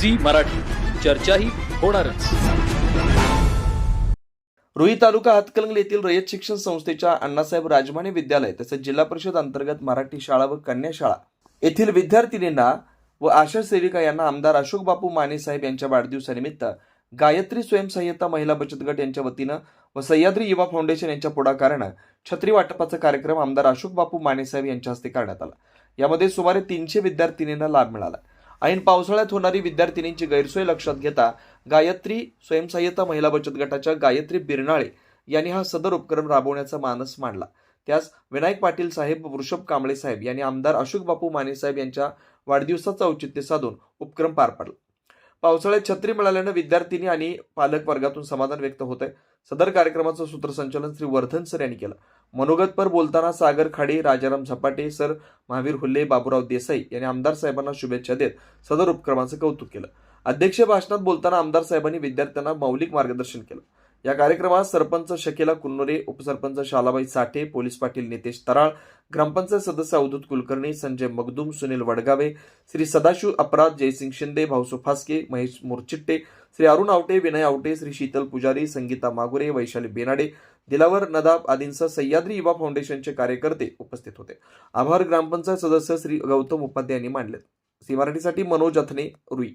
Zee Marathi. चर्चाही होणारच. रोही तालुका हातकलंगले येथील रयत शिक्षण संस्थेच्या अण्णासाहेब राजमाने विद्यालय तसेच जिल्हा परिषद अंतर्गत मराठी शाळा व कन्या शाळा येथील विद्यार्थिनींना व आशा सेविका यांना आमदार अशोक बापू माने साहेब यांच्या वाढदिवसानिमित्त गायत्री स्वयंसहाय्यता महिला बचत गट यांच्या वतीनं व सह्याद्री युवा फाउंडेशन यांच्या पुढाकारानं छत्री वाटपाचा कार्यक्रम आमदार अशोक बापू माने साहेब यांच्या हस्ते करण्यात आला. यामध्ये सुमारे तीनशे विद्यार्थिनींना लाभ मिळाला. ऐन पावसाळ्यात होणारी विद्यार्थिनींची गैरसोय लक्षात घेता गायत्री स्वयंसहाय्यता महिला बचत गटाच्या गायत्री बिरनाळे यांनी हा सदर उपक्रम राबवण्याचा मानस मांडला. त्यास विनायक पाटील साहेब वृषभ कांबळे साहेब यांनी आमदार अशोक बापू माने साहेब यांच्या वाढदिवसाचं औचित्य साधून उपक्रम पार पाडला. पावसाळ्यात छत्री मिळाल्यानं विद्यार्थिनी आणि पालक वर्गातून समाधान व्यक्त होत आहे सदर कार्यक्रमाचं सूत्रसंचालन श्री वर्धन सर यांनी केलं. मनोगतपर बोलताना सागर खाडे राजाराम झपाटे सर महावीर हुल्ले बाबूराव देसाई यांनी आमदार साहेबांना शुभेच्छा देत सदर उपक्रमाचं कौतुक केलं. अध्यक्ष भाषणात बोलताना आमदार साहेबांनी विद्यार्थ्यांना मौलिक मार्गदर्शन केलं. या कार्यक्रमात सरपंच शकेला कुन्नोरे उपसरपंच शालाबाई साठे पोलीस पाटील नितेश तराळ ग्रामपंचायत सदस्य अवधूत कुलकर्णी संजय मगदूम सुनील वडगावे श्री सदाशिव अपराध जयसिंग शिंदे भाऊसो फासके महेश मोरचिट्टे श्री अरुण आवटे विनय आवटे श्री शीतल पुजारी संगीता मागुरे वैशाली बेनाडे दिलावर नदाब आदींसह सह्याद्री युवा फाउंडेशनचे कार्यकर्ते उपस्थित होते. आभार ग्रामपंचायत सदस्य श्री गौतम उपाध्याय यांनी मांडले सी मराठीसाठी मनोज अथने रुई.